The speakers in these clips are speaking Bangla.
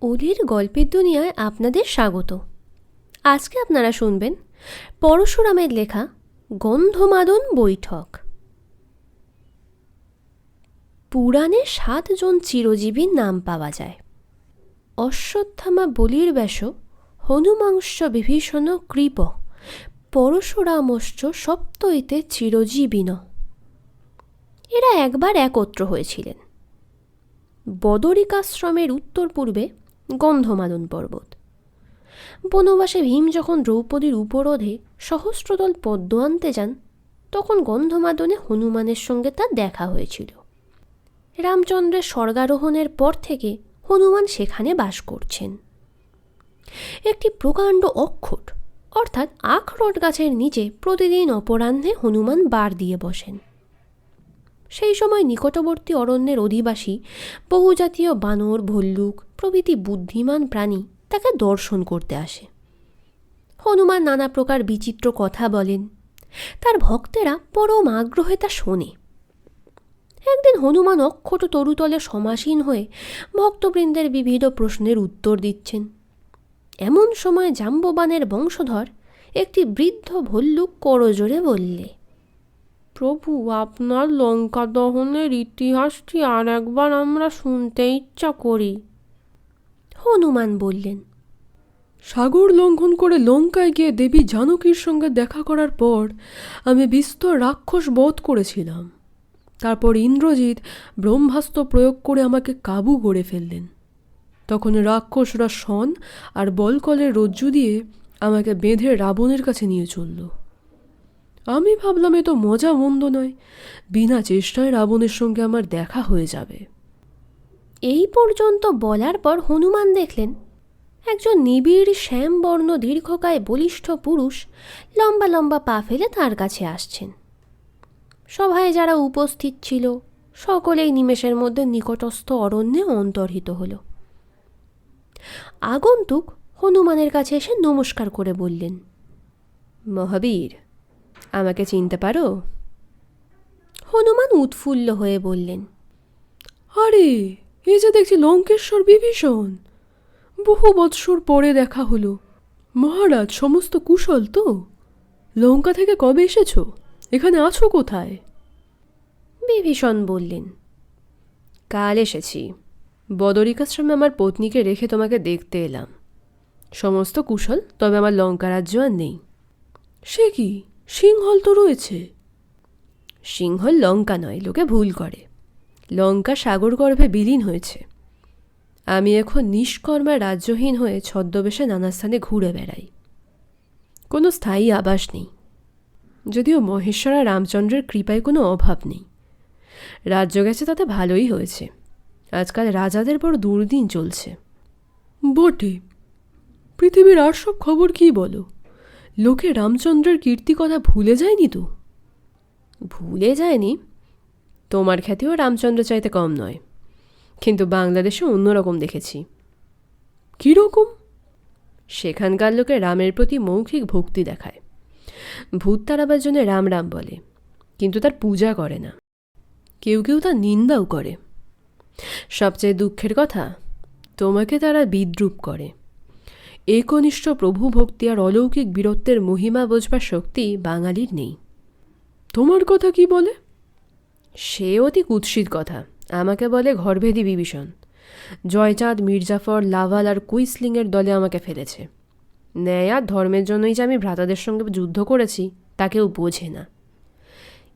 অলির গল্পের দুনিয়ায় আপনাদের স্বাগত। আজকে আপনারা শুনবেন পরশুরামের লেখা গন্ধমাদন বৈঠক। পুরাণে সাতজন চিরজীবীর নাম পাওয়া যায়। অশ্বত্থামা বলির ব্যাস হনুমাংশ বিভীষণ কৃপ, পরশুরামশ্চ সপ্তইতে চিরজীবিন। এরা একবার একত্র হয়েছিলেন। বদরিকাশ্রমের উত্তর পূর্বে গন্ধমাদন পর্বত। বনবাসে ভীম যখন দ্রৌপদীর উপরোধে সহস্রদল পদ্ম আনতে যান, তখন গন্ধমাদনে হনুমানের সঙ্গে তার দেখা হয়েছিল। রামচন্দ্রের স্বর্গারোহণের পর থেকে হনুমান সেখানে বাস করছেন। একটি প্রকাণ্ড অক্ষট, অর্থাৎ আখরোট গাছের নিচে প্রতিদিন অপরাহ্নে হনুমান বার দিয়ে বসেন। সেই সময় নিকটবর্তী অরণ্যের অধিবাসী, বহুজাতীয় বানর, ভল্লুক, প্রভৃতি বুদ্ধিমান প্রাণী তাকে দর্শন করতে আসে। হনুমান নানা প্রকার বিচিত্র কথা বলেন। তার ভক্তেরা পরম আগ্রহে তা শোনে। একদিন হনুমান অক্ষত তরুতলে সমাসীন হয়ে ভক্তবৃন্দের বিবিধ প্রশ্নের উত্তর দিচ্ছেন। এমন সময় জাম্ববানের বংশধর একটি বৃদ্ধ ভল্লুক করজোরে বললে প্রভু আপনার লঙ্কা দহনের ইতিহাসটি আর একবার আমরা শুনতে ইচ্ছা করি। হনুমান বললেন সাগর লঙ্ঘন করে লঙ্কায় গিয়ে দেবী জানকীর সঙ্গে দেখা করার পর আমি বিস্তর রাক্ষস বধ করেছিলাম। তারপর ইন্দ্রজিৎ ব্রহ্মাস্ত্র প্রয়োগ করে আমাকে কাবু করে ফেললেন। তখন রাক্ষসরা শন আর বলকলের রজ্জু দিয়ে আমাকে বেঁধে রাবণের কাছে নিয়ে চলল। আমি ভাবলাম এ তো মজা মন্দ নয়। বিনা চেষ্টায় রাবণের সঙ্গে আমার দেখা হয়ে যাবে। এই পর্যন্ত বলার পর হনুমান দেখলেন, একজন নিবিড় শ্যামবর্ণ দীর্ঘকায় বলিষ্ঠ পুরুষ লম্বা লম্বা পা ফেলে তার কাছে আসছেন। সভায় যারা উপস্থিত ছিল, সকলেই নিমেষের মধ্যে নিকটস্থ অরণ্যে অন্তর্হিত হল। আগন্তুক হনুমানের কাছে এসে নমস্কার করে বললেন, মহাবীর আমাকে চিনতে পারো? হনুমান উৎফুল্ল হয়ে বললেন আরে এ যে দেখছি লঙ্কেশ্বর বিভীষণ। বহু বৎসর পরে দেখা হলো। মহারাজ সমস্ত কুশল তো? লঙ্কা থেকে কবে এসেছ? এখানে আছো কোথায়? বিভীষণ বললেন কাল এসেছি। বদরিকাশ্রমে আমার পত্নীকে রেখে তোমাকে দেখতে এলাম। সমস্ত কুশল তবে আমার লঙ্কা রাজ্য আর নেই। সে কি? সিংহল তো রয়েছে। সিংহল লঙ্কা নয় লোকে ভুল করে। লঙ্কা সাগর গর্ভে বিলীন হয়েছে। আমি এখন নিষ্কর্মায় রাজ্যহীন হয়ে ছদ্মবেশে নানা স্থানে ঘুরে বেড়াই। কোনো স্থায়ী আবাস নেই। যদিও মহেশ্বরা রামচন্দ্রের কৃপায় কোনো অভাব নেই। রাজ্য গেছে তাতে ভালোই হয়েছে। আজকাল রাজাদের বড় দুর্দিন চলছে। বটে। পৃথিবীর আর সব খবর কি বলো? লোকে রামচন্দ্রের কীর্তি কথা ভুলে যায়নি তো? ভুলে যায়নি? তোমার খ্যাতিও রামচন্দ্র চাইতে কম নয়। কিন্তু বাংলাদেশে অন্যরকম দেখেছি। কীরকম? সেখানকার লোকে রামের প্রতি মৌখিক ভক্তি দেখায়। ভূত তাড়াবার জন্য রাম রাম বলে কিন্তু তার পূজা করে না। কেউ কেউ তার নিন্দাও করে। সবচেয়ে দুঃখের কথা তোমাকে তারা বিদ্রুপ করে। একনিষ্ঠ প্রভু ভক্তি আর অলৌকিক বীরত্বের মহিমা বোঝবার শক্তি বাঙালির নেই। তোমার কথা কি বলে? সে অতি কুৎসিত কথা। আমাকে বলে ঘরভেদি বিভীষণ। জয়চাঁদ, মির্জাফর, লাভাল আর কুইসলিংয়ের দলে আমাকে ফেলেছে। ন্যায় আর ধর্মের জন্যই যে আমি ভ্রাতাদের সঙ্গে যুদ্ধ করেছি, তা কেউ বোঝে না।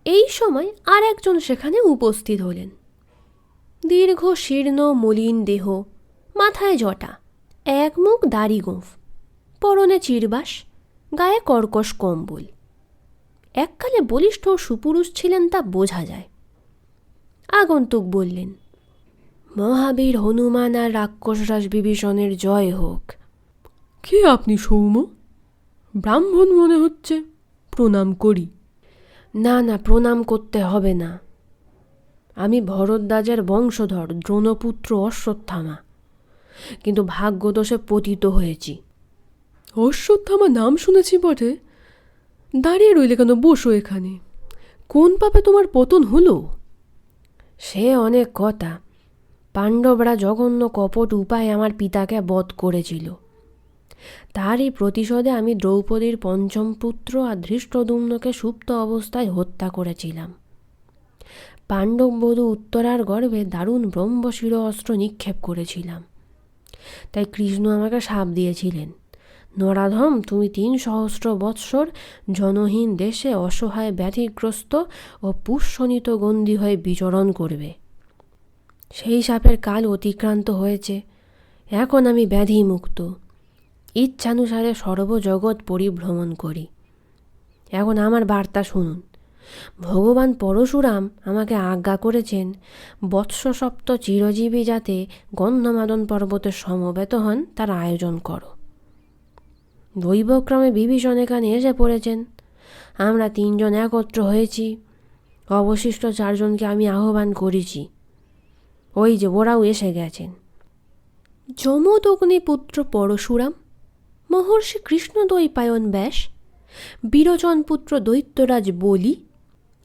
এই সময় আর একজন সেখানে উপস্থিত হলেন। দীর্ঘ শীর্ণ, মলিন দেহ, মাথায় জটা। এক মুখ দাড়ি গোঁফ পরনে চিরবাস গায়ে কর্কশ কম্বল। এককালে বলিষ্ঠ সুপুরুষ ছিলেন তা বোঝা যায়। আগন্তুক বললেন মহাবীর হনুমান আর রাক্ষসরাজ বিভীষণের জয় হোক। কে আপনি সৌম ব্রাহ্মণ মনে হচ্ছে প্রণাম করি। না না প্রণাম করতে হবে না। আমি ভরদ্বাজের বংশধর দ্রোণপুত্র অশ্বত্থামা। কিন্তু ভাগ্যদোষে পতিত হয়েছি। অশ্বত্থামা নাম শুনেছি বটে। দাঁড়িয়ে রইলে কেন বসো এখানে? কোন পাপে তোমার পতন হলো? সে অনেক কথা। পাণ্ডবরা জঘন্য কপট উপায়ে আমার পিতাকে বধ করেছিল। তারই প্রতিশোধে আমি দ্রৌপদীর পঞ্চম পুত্র আর ধৃষ্টদুম্নকে সুপ্ত অবস্থায় হত্যা করেছিলাম। পাণ্ডববধূ উত্তরার গর্ভে দারুণ ব্রহ্মশির অস্ত্র নিক্ষেপ করেছিলাম। তাই কৃষ্ণ আমাকে সাপ দিয়েছিলেন। নরাধম, তুমি তিন সহস্র বৎসর জনহীন দেশে অসহায় ব্যাধিগ্রস্ত ও পুষ্যনিত গন্ধি হয়ে বিচরণ করবে। সেই সাপের কাল অতিক্রান্ত হয়েছে। এখন আমি ব্যাধিমুক্ত। ইচ্ছানুসারে সর্বজগৎ পরিভ্রমণ করি। এখন আমার বার্তা শুনুন। ভগবান পরশুরাম আমাকে আজ্ঞা করেছেন বৎস সপ্ত চিরজীবী যাতে গন্ধমাদন পর্বতে সমবেত হন তার আয়োজন করো। দৈবক্রমে বিভীষণ এখানে এসে পড়েছেন, আমরা তিনজন একত্র হয়েছি, অবশিষ্ট চারজনকে আমি আহ্বান করেছি। ওই যে ওরাও এসে গেছেন। যমদগ্নিপুত্র পরশুরাম, মহর্ষি কৃষ্ণদ্বৈপায়ন ব্যাস বীরচন পুত্র দৈত্যরাজ বলি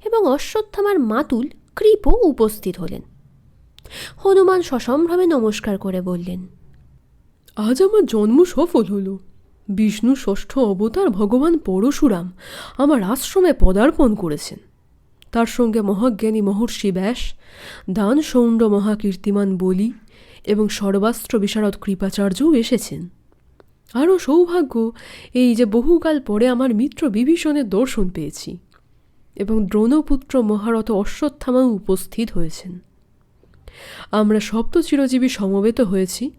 এবং অশ্বত্থামার মাতুল কৃপও উপস্থিত হলেন। হনুমান সসম্ভ্রমে নমস্কার করে বললেন, আজ আমার জন্ম সফল হলো। বিষ্ণু ষষ্ঠ অবতার ভগবান পরশুরাম আমার আশ্রমে পদার্পণ করেছেন। তার সঙ্গে মহাজ্ঞানী মহর্ষি ব্যাস, দান সৌণ্ড মহাকীর্তিমান বলি এবং সর্বাস্ত্র বিশারদ কৃপাচার্যও এসেছেন। আরও সৌভাগ্য এই যে বহুকাল পরে আমার মিত্র বিভীষণের দর্শন পেয়েছি। এবং দ্রোণপুত্র মহারথ অশ্বত্থামাও উপস্থিত হয়েছেন। আমরা সপ্ত চিরজীবী সমবেত হয়েছি।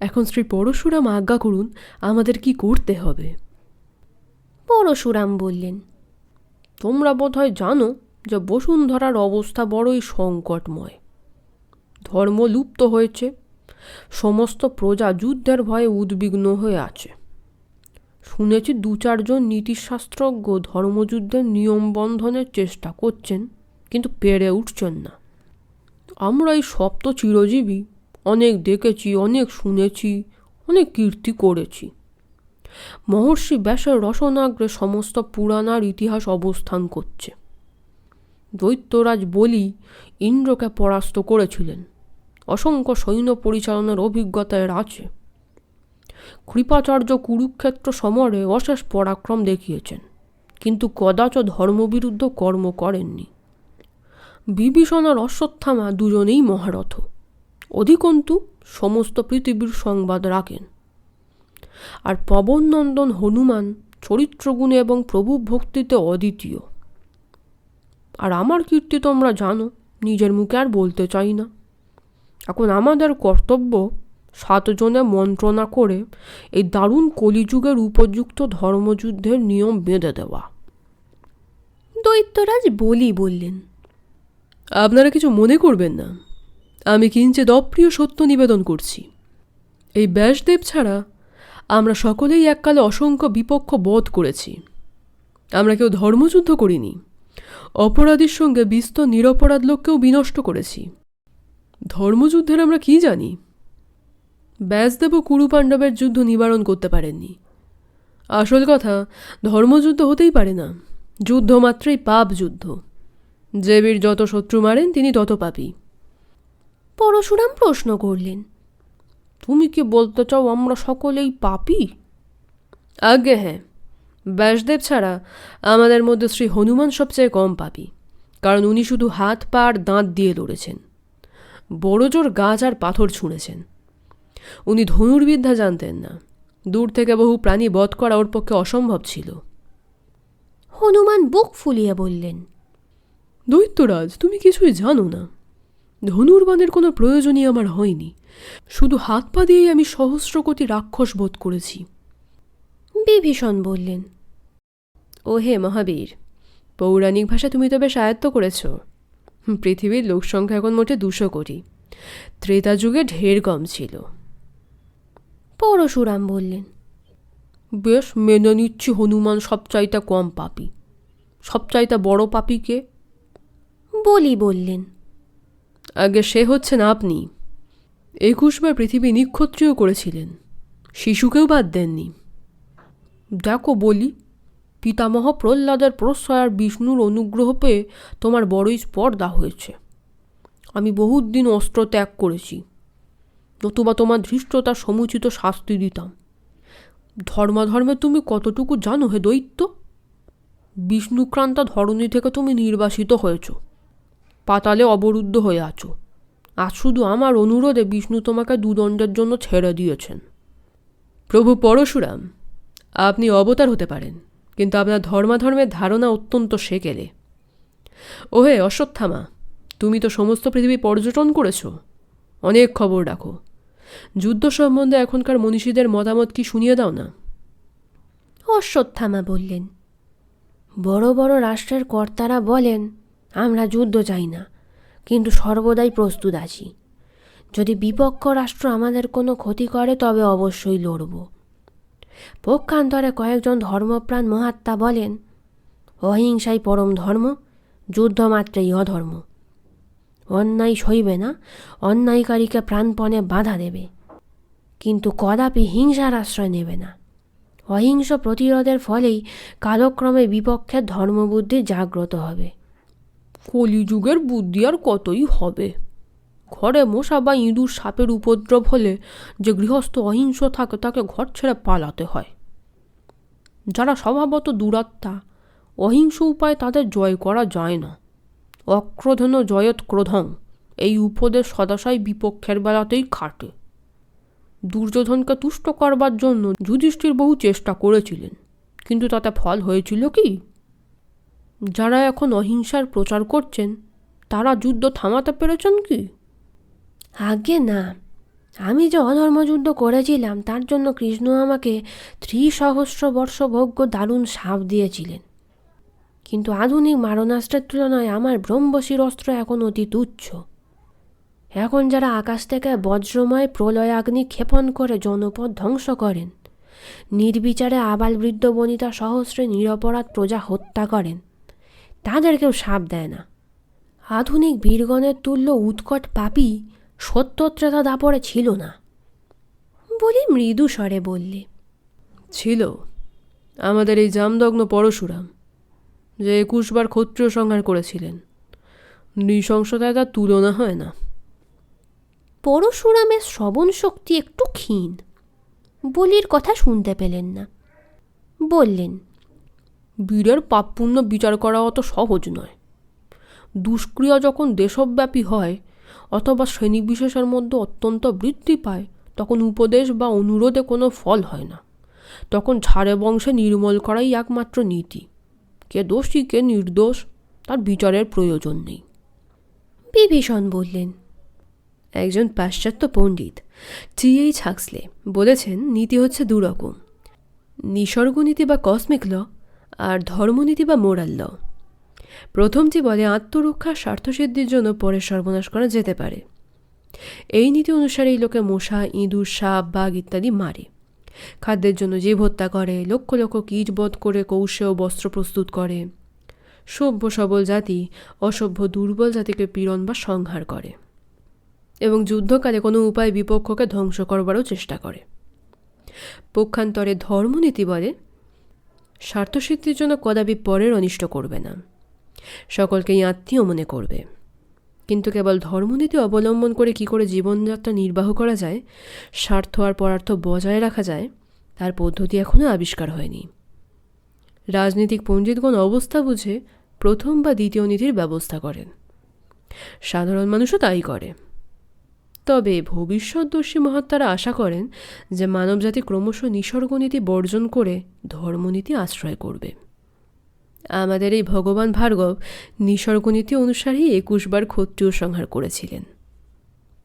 এখন শ্রী পরশুরাম আজ্ঞা করুন, আমাদের কি করতে হবে? পরশুরাম বললেন, তোমরা বোধহয় জানো যে বসুন্ধরার অবস্থা বড়ই সংকটময়। ধর্ম লুপ্ত হয়েছে। সমস্ত প্রজা যুদ্ধের ভয়ে উদ্বিগ্ন হয়ে আছে। শুনেছি দু চারজন নীতিশাস্ত্রজ্ঞ ধর্মযুদ্ধের নিয়ম বন্ধনের চেষ্টা করছেন, কিন্তু পেরে উঠছেন না। আমরা এই সপ্ত চিরজীবী, অনেক দেখেছি, অনেক শুনেছি, অনেক কীর্তি করেছি। মহর্ষি ব্যাসের রসনাগ্রে সমস্ত পুরাণার ইতিহাস অবস্থান করছে। দৈত্যরাজ বলি ইন্দ্রকে পরাস্ত করেছিলেন। অসংখ্য সৈন্য পরিচালনার অভিজ্ঞতা এর আছে। কৃপাচার্য কুরুক্ষেত্র সমরে অশেষ পরাক্রম দেখিয়েছেন, কিন্তু কদাচ ধর্মবিরুদ্ধ কর্ম করেননি। বিভীষণ আর অশ্বত্থামা দুজনেই মহারথ, অধিকন্তু সমস্ত পৃথিবীর সংবাদ রাখেন। আর পবননন্দন হনুমান চরিত্রগুণে এবং প্রভু ভক্তিতে অদ্বিতীয়। আর আমার কীর্তি তোমরা জানো, নিজের মুখে আর বলতে চাই না। এখন আমাদের কর্তব্য সাতজনে মন্ত্রণা করে এই দারুণ কলিযুগের উপযুক্ত ধর্মযুদ্ধের নিয়ম বেঁধে দেওয়া। দৈত্যরাজ বলি বললেন আপনারা কিছু মনে করবেন না। আমি কিঞ্চিত অপ্রিয় সত্য নিবেদন করছি। এই ব্যাসদেব ছাড়া আমরা সকলেই এককালে অসংখ্য বিপক্ষ বধ করেছি। আমরা কেউ ধর্মযুদ্ধ করিনি। অপরাধীর সঙ্গে বিস্তর নিরপরাধ লোককেও বিনষ্ট করেছি। ধর্মযুদ্ধের আমরা কি জানি? ব্যাসদেব ও কুরু পাণ্ডবের যুদ্ধ নিবারণ করতে পারেননি। আসল কথা ধর্মযুদ্ধ হতেই পারে না। যুদ্ধ মাত্রই পাপ যুদ্ধ। যে বীর যত শত্রু মারেন তিনি তত পাপী। পরশুরাম প্রশ্ন করলেন তুমি কি বলতে চাও আমরা সকলেই পাপি? আজ্ঞে হ্যাঁ ব্যাসদেব ছাড়া আমাদের মধ্যে শ্রী হনুমান সবচেয়ে কম পাপি কারণ উনি শুধু হাত পা আর দাঁত দিয়ে লড়েছেন। বড় জোর গাছ আর পাথর ছুঁড়েছেন। উনি ধনুর্বিদ্যা জানতেন না। দূর থেকে বহু প্রাণী বধ করা ওর পক্ষে অসম্ভব ছিল। হনুমান বুক ফুলিয়ে বললেন দৈত্যরাজ তুমি কিছুই জানো না। ধনুর্বাণের কোনো প্রয়োজনই আমার হয়নি। শুধু হাত পা দিয়েই আমি সহস্র কোটি রাক্ষস বোধ করেছি। বিভীষণ বললেন ও হে মহাবীর পৌরাণিক ভাষা তুমি তো বেশ আয়ত্ত করেছ। পৃথিবীর লোকসংখ্যা এখন মোটে দুশো কোটি। ত্রেতা যুগে ঢের কম ছিল। পরশুরাম বললেন বেশ মেনে নিচ্ছি হনুমান সবচাইতে কম পাপি। সবচাইতে বড় পাপিকে বলি বললেন আগে সে হচ্ছেন আপনি। একুশবার পৃথিবী নিক্ষত্রিয় করেছিলেন শিশুকেও বাদ দেননি। দেখো বলি পিতামহ প্রহ্লাদের প্রশ্রয় আর বিষ্ণুর অনুগ্রহ পেয়ে তোমার বড়ই স্পর্ধা হয়েছে। আমি বহুত দিন অস্ত্র ত্যাগ করেছি নতুবা তোমার ধৃষ্টতা সমুচিত শাস্তি দিতাম। ধর্মাধর্মে তুমি কতটুকু জানো হে দৈত্য? বিষ্ণুক্রান্তা ধরণী থেকে তুমি নির্বাসিত হয়েছ। পাতালে অবরুদ্ধ হয়ে আছো। আজ শুধু আমার অনুরোধে বিষ্ণু তোমাকে দুদণ্ডের জন্য ছেড়ে দিয়েছেন। প্রভু পরশুরাম, আপনি অবতার হতে পারেন, কিন্তু আপনার ধর্মাধর্মের ধারণা অত্যন্ত সেকেলে। ওহে অশ্বত্থামা, তুমি তো সমস্ত পৃথিবী পর্যটন করেছ। অনেক খবর রাখো। যুদ্ধ সম্বন্ধে এখনকার মনীষীদের মতামত কি শুনিয়ে দাও না? অশ্বত্থামা বললেন, বড় বড় রাষ্ট্রের কর্তারা বলেন, আমরা যুদ্ধ চাই না, কিন্তু সর্বদাই প্রস্তুত আছি। যদি বিপক্ষ রাষ্ট্র আমাদের কোনো ক্ষতি করে, তবে অবশ্যই লড়ব। পক্ষান্তরে কয়েকজন ধর্মপ্রাণ মহাত্মা বলেন, অহিংসাই পরম ধর্ম যুদ্ধ মাত্রেই অধর্ম। অন্যায় সইবে না, অন্যায়কারীকে প্রাণপণে বাধা দেবে। কিন্তু কদাপি হিংসার আশ্রয় নেবে না। অহিংস প্রতিরোধের ফলেই কালক্রমে বিপক্ষের ধর্মবুদ্ধি জাগ্রত হবে। কলিযুগের বুদ্ধি আর কতই হবে? ঘরে মশা বা ইঁদুর সাপের উপদ্রব হলে যে গৃহস্থ অহিংস থাকে, তাকে ঘর ছেড়ে পালাতে হয়। যারা স্বভাবত দুরাত্মা, অহিংস উপায়ে তাদের জয় করা যায় না। অক্রোধন জয়ত ক্রোধং। এই উপদেশ সদাশয় বিপক্ষের বেলাতেই খাটে। দুর্যোধনকে তুষ্ট করবার জন্য যুধিষ্ঠির বহু চেষ্টা করেছিলেন, কিন্তু তাতে ফল হয়েছিল কি? যারা এখন অহিংসার প্রচার করছেন, তারা যুদ্ধ থামাতে পেরেছেন কি? আগে না। আমি যে অধর্মযুদ্ধ করেছিলাম, তার জন্য কৃষ্ণ আমাকে ত্রিসহস্র বর্ষ ভোগ্য দারুণ সাপ দিয়েছিলেন। কিন্তু আধুনিক মারণাস্ত্রের তুলনায় আমার ব্রহ্মশির অস্ত্র এখন অতি তুচ্ছ। এখন যারা আকাশ থেকে বজ্রময় প্রলয়াগ্নি ক্ষেপণ করে জনপদ ধ্বংস করেন, নির্বিচারে আবাল বৃদ্ধ বনিতা সহস্রে নিরপরাধ প্রজা হত্যা করেন তাদের কেউ সাপ দেয় না। আধুনিক বীরগণের তুল্য উৎকট পাপী সত্যত্রেতা দাপরে ছিল না। বলি মৃদু স্বরে বললে, ছিল। আমাদের এই জামদগ্ন পরশুরাম যে একুশবার ক্ষত্রিয় সংহার করেছিলেন। নৃশংসতায় তার তুলনা হয় না। পরশুরামের শ্রবণ শক্তি একটু ক্ষীণ। বলির কথা শুনতে পেলেন না। বললেন বীরের পাপ পুণ্য বিচার করা অত সহজ নয়। দুষ্ক্রিয়া যখন দেশব্যাপী হয় অথবা শ্রেণীবিশেষের মধ্যে অত্যন্ত বৃদ্ধি পায় তখন উপদেশ বা অনুরোধে কোনো ফল হয় না। তখন ঝাড়ে বংশে নির্মল করাই একমাত্র নীতি। কে দোষী কে নির্দোষ তার বিচারের প্রয়োজন নেই। বিভীষণ বললেন একজন পাশ্চাত্য পণ্ডিত টি এইচ হাক্সলে বলেছেন নীতি হচ্ছে দুরকম। নিসর্গনীতি বা কসমিক ল আর ধর্মনীতি বা মোরাল ল। প্রথমটি বলে আত্মরক্ষার স্বার্থসিদ্ধির জন্য পরে সর্বনাশ করা যেতে পারে। এই নীতি অনুসারে এই লোকে মশা ইঁদুর সাপ বাঘ ইত্যাদি মারে। খাদ্যের জন্য জীব হত্যা করে, লক্ষ লক্ষ কীট বধ করে, কৌশে ও বস্ত্র প্রস্তুত করে। সভ্য সবল জাতি, অসভ্য দুর্বল জাতিকে পীড়ন বা সংহার করে এবং যুদ্ধকালে কোনো উপায় বিপক্ষকে ধ্বংস করবারও চেষ্টা করে। পক্ষান্তরে ধর্মনীতি বলে, স্বার্থসিদ্ধির জন্য কদাপি পরের অনিষ্ট করবে না। সকলকেই আত্মীয় মনে করবে। কিন্তু কেবল ধর্মনীতি অবলম্বন করে কি করে জীবনযাত্রা নির্বাহ করা যায়, স্বার্থ আর পরার্থ বজায় রাখা যায়, তার পদ্ধতি এখনও আবিষ্কার হয়নি। রাজনীতিক পণ্ডিতগণ অবস্থা বুঝে প্রথম বা দ্বিতীয় নীতির ব্যবস্থা করেন। সাধারণ মানুষও তাই করে। তবে ভবিষ্যৎদর্শী মহাত্মারা আশা করেন যে মানবজাতি ক্রমশ নিসর্গনীতি বর্জন করে ধর্মনীতি আশ্রয় করবে। আমাদের এই ভগবান ভার্গব নিসর্গনীতি অনুসারেই একুশবার ক্ষত্রিয় সংহার করেছিলেন।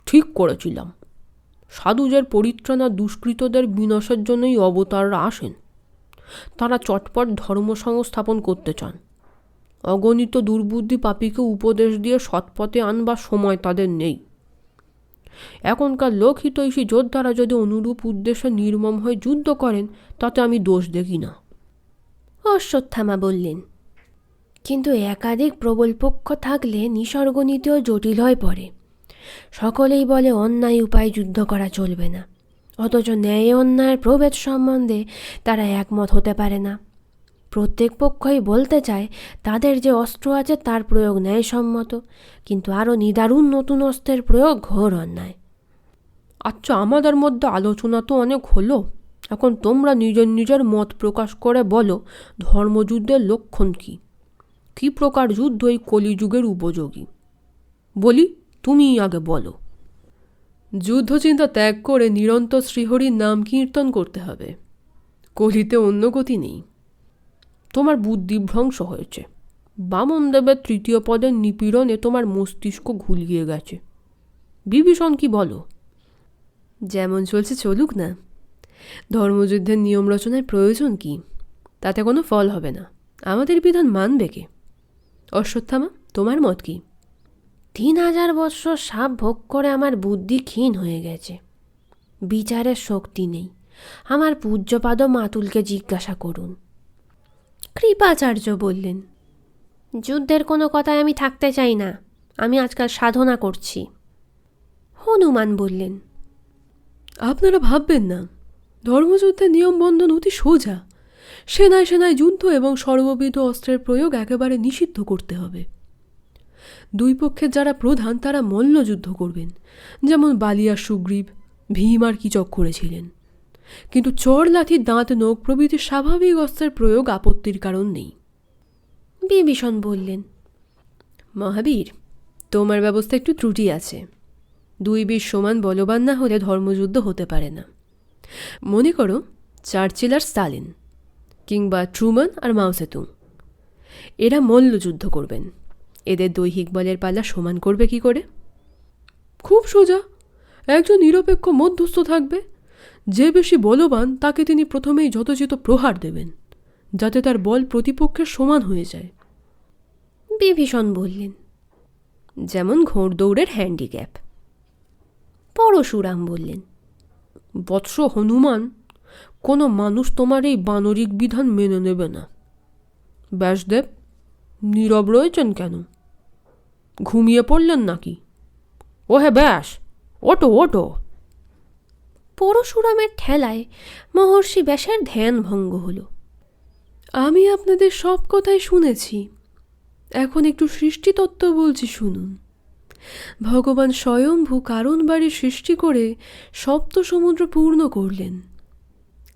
ঠিক করেছিলাম। সাধুদের পরিত্রাণ আর দুষ্কৃতদের বিনাশের জন্যই অবতাররা আসেন। তারা চটপট ধর্ম সংস্থাপন করতে চান। অগণিত দুর্বুদ্ধি পাপীকে উপদেশ দিয়ে সৎপথে আনবার সময় তাদের নেই। এখনকার লোকহিতৈষী যোদ্ধারা যদি অনুরূপ উদ্দেশ্যে নির্মম হয়ে যুদ্ধ করেন, তাতে আমি দোষ দেখি না। অশ্বত্থামা বললেন কিন্তু একাধিক প্রবল পক্ষ থাকলে নিসর্গ নিতেও জটিল হয়ে পড়ে। সকলেই বলে অন্যায় উপায় যুদ্ধ করা চলবে না। অথচ ন্যায় অন্যায়ের প্রভেদ সম্বন্ধে তারা একমত হতে পারে না। প্রত্যেক পক্ষই বলতে চায়, তাদের যে অস্ত্র আছে তার প্রয়োগ ন্যায়সম্মত, কিন্তু আরও নিদারুণ নতুন অস্ত্রের প্রয়োগ ঘোর অন্যায়। আচ্ছা আমাদের মধ্যে আলোচনা তো অনেক হলো। এখন তোমরা নিজের নিজের মত প্রকাশ করে বলো, ধর্মযুদ্ধের লক্ষণ কী? কী প্রকার যুদ্ধ এই কলিযুগের উপযোগী? বলি তুমি আগে বলো। যুদ্ধচিন্তা ত্যাগ করে নিরন্তর শ্রীহরির নাম কীর্তন করতে হবে। কলিতে অন্য গতি নেই। তোমার বুদ্ধিভ্রংশ হয়েছে। বামনদেবের তৃতীয় পদের নিপীড়নে তোমার মস্তিষ্ক ঘুলিয়ে গেছে। বিভীষণ কি বলো? যেমন চলছে চলুক না। ধর্মযুদ্ধের নিয়ম রচনার প্রয়োজন কি? তাতে কোনো ফল হবে না। আমাদের বিধান মানবে কে? অশ্বত্থামা, তোমার মত কি? তিন হাজার বৎসর সাপ ভোগ করে আমার বুদ্ধি ক্ষীণ হয়ে গেছে। বিচারের শক্তি নেই। আমার পূজ্যপাদ মাতুলকে জিজ্ঞাসা করুন। কৃপাচার্য বললেন, যুদ্ধের কোনো কথায় আমি থাকতে চাই না। আমি আজকাল সাধনা করছি। হনুমান বললেন, আপনারা ভাববেন না। ধর্মযুদ্ধের নিয়ম বন্ধন অতি সোজা। সেনায় সেনায় যুদ্ধ এবং সর্ববিধ অস্ত্রের প্রয়োগ একেবারে নিষিদ্ধ করতে হবে। দুই পক্ষের যারা প্রধান, তারা মল্লযুদ্ধ করবেন। যেমন বালিয়া সুগ্রীব, ভীম আর কিচক করেছিলেন কিন্তু চর লাঠি দাঁত নোক প্রভৃতি স্বাভাবিক অস্ত্রের প্রয়োগ আপত্তির কারণ নেই। বিভীষণ বললেন, মহাবীর, তোমার ব্যবস্থা একটু ত্রুটি আছে। দুই বীর সমান বলবান না হলে ধর্মযুদ্ধ হতে পারে না। মনে করো চার্চিল আর স্টালিন কিংবা ট্রুমান আর মাউসেতুং এরা মল্লযুদ্ধ করবেন। এদের দৈহিক বলের পাল্লা সমান করবে কি করে? খুব সোজা। একজন নিরপেক্ষ মধ্যস্থ থাকবে। যে বেশি বলবান, তাকে তিনি প্রথমেই যথোচিত প্রহার দেবেন, যাতে তার বল প্রতিপক্ষের সমান হয়ে যায়। বিভীষণ বললেন, যেমন ঘোড়দৌড়ের হ্যান্ডিক্যাপ পরশুরাম বললেন, বৎস হনুমান কোনো মানুষ তোমার এই বানরিক বিধান মেনে নেবে না। ব্যাসদেব নীরব রয়েছেন কেন? ঘুমিয়ে পড়লেন নাকি? ও হ্যাঁ ব্যাস ওটো ওটো পরশুরামের ঠেলায় মহর্ষি ব্যাসের ধ্যান ভঙ্গ হল। আমি আপনাদের সব কথাই শুনেছি। এখন একটু সৃষ্টিতত্ত্ব বলছি শুনুন। ভগবান স্বয়ম্ভু কারণ বাড়ি সৃষ্টি করে সপ্ত সমুদ্র পূর্ণ করলেন।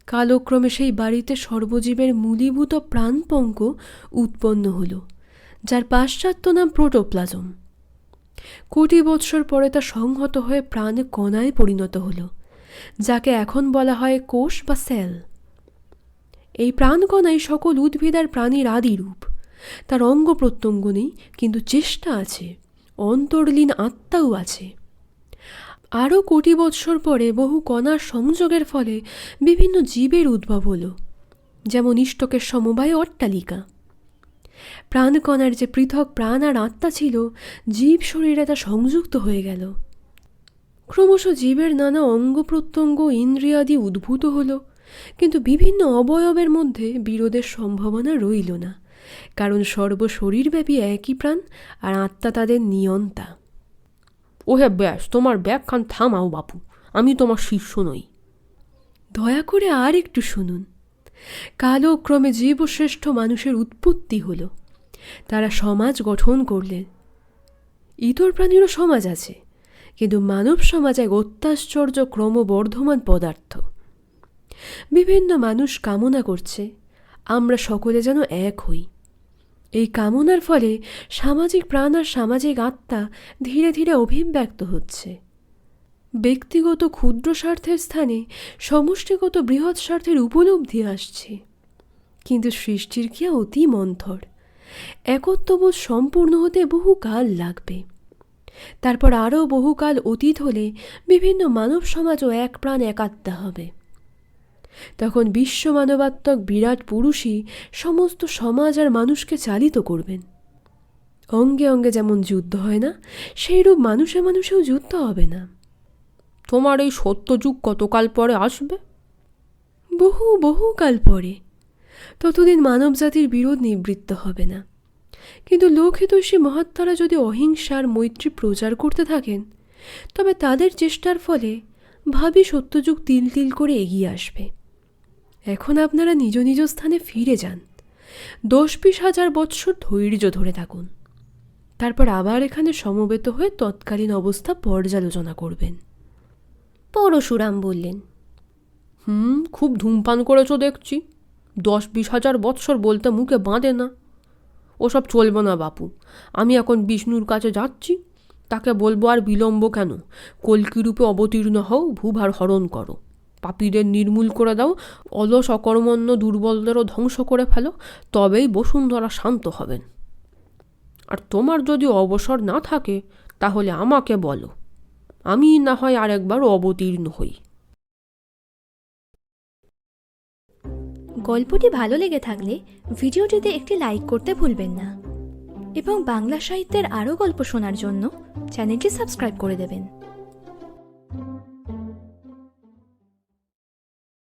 কালক্রমে সেই বাড়িতে সর্বজীবের মূলীভূত প্রাণপঙ্ক উৎপন্ন হল, যার পাশ্চাত্য নাম প্রোটোপ্লাজম। কোটি বৎসর পরে তা সংহত হয়ে প্রাণে কণায় পরিণত হল, যাকে এখন বলা হয় কোষ বা সেল। এই প্রাণকণাই সকল উদ্ভিদ আর প্রাণীর আদি রূপ। তার অঙ্গ প্রত্যঙ্গ নেই, কিন্তু চেষ্টা আছে, অন্তর্লীন আত্মাও আছে। আরও কোটি বৎসর পরে বহু কণার সংযোগের ফলে বিভিন্ন জীবের উদ্ভব হলো, যেমন ইষ্টকের সমবায় অট্টালিকা। প্রাণকণার যে পৃথক প্রাণ আর আত্মা ছিল, জীব শরীরে তা সংযুক্ত হয়ে গেল। ক্রমশ জীবের নানা অঙ্গ প্রত্যঙ্গ, ইন্দ্রিয়াদি উদ্ভূত হলো, কিন্তু বিভিন্ন অবয়বের মধ্যে বিরোধের সম্ভাবনা রইল না, কারণ সর্বশরীরব্যাপী একই প্রাণ আর আত্মা তাদের নিয়ন্তা। ও হ্যাঁ ব্যাস, তোমার ব্যাখ্যান থামাও বাপু, আমি তোমার শিষ্য নই। দয়া করে আর একটু শুনুন। কালক্রমে জীবশ্রেষ্ঠ মানুষের উৎপত্তি হল। তারা সমাজ গঠন করলেন। ইতর প্রাণীরও সমাজ আছে, কিন্তু মানব সমাজ এক অত্যাশ্চর্য ক্রমবর্ধমান পদার্থ। বিভিন্ন মানুষ কামনা করছে, আমরা সকলে যেন এক হই। এই কামনার ফলে সামাজিক প্রাণ আর সামাজিক আত্মা ধীরে ধীরে অভিব্যক্ত হচ্ছে। ব্যক্তিগত ক্ষুদ্র স্বার্থের স্থানে সমষ্টিগত বৃহৎ স্বার্থের উপলব্ধি আসছে। কিন্তু সৃষ্টির ক্রিয়া অতি মন্থর। একত্ববোধ সম্পূর্ণ হতে বহু কাল লাগবে। তারপর আরও বহুকাল অতীত হলে বিভিন্ন মানব সমাজও এক প্রাণ একাত্মা হবে। তখন বিশ্ব মানবাত্মক বিরাট পুরুষই সমস্ত সমাজ আর মানুষকে চালিত করবেন। অঙ্গে অঙ্গে যেমন যুদ্ধ হয় না সেইরূপ মানুষে মানুষেও যুদ্ধ হবে না। তোমার এই সত্যযুগ কতকাল পরে আসবে? বহু বহুকাল পরে। ততদিন মানবজাতির বিরোধ নিবৃত্ত হবে না। কিন্তু লোকহিতৈষী মহাত্মারা যদি অহিংসার মৈত্রী প্রচার করতে থাকেন তবে তাদের চেষ্টার ফলে ভাবি সত্যযুগ তিল তিল করে এগিয়ে আসবে। এখন আপনারা নিজ নিজ স্থানে ফিরে যান। দশ বিশ হাজার বৎসর ধৈর্য ধরে থাকুন। তারপর আবার এখানে সমবেত হয়ে তৎকালীন অবস্থা পর্যালোচনা করবেন। পরশুরাম বললেন হুম খুব ধূমপান করেছ দেখছি। দশ বিশ হাজার বৎসর বলতে মুখে বাঁধে না। ওসব চলবে না বাপু। আমি এখন বিষ্ণুর কাছে যাচ্ছি। তাকে বলব আর বিলম্ব কেন? কল্কিরূপে অবতীর্ণ হও ভূভার হরণ করো। পাপীদের নির্মূল করে দাও, অলস অকর্মণ্য দুর্বলদেরও ধ্বংস করে ফেলো, তবেই বসুন্ধরা শান্ত হবেন। আর তোমার যদি অবসর না থাকে, তাহলে আমাকে বলো। আমি না হয় আরেকবার অবতীর্ণ হই। গল্পটি ভালো লেগে থাকলে ভিডিওটিতে একটি লাইক করতে ভুলবেন না। এবং বাংলা সাহিত্যের আরও গল্প শোনার জন্য চ্যানেলটি সাবস্ক্রাইব করে দেবেন।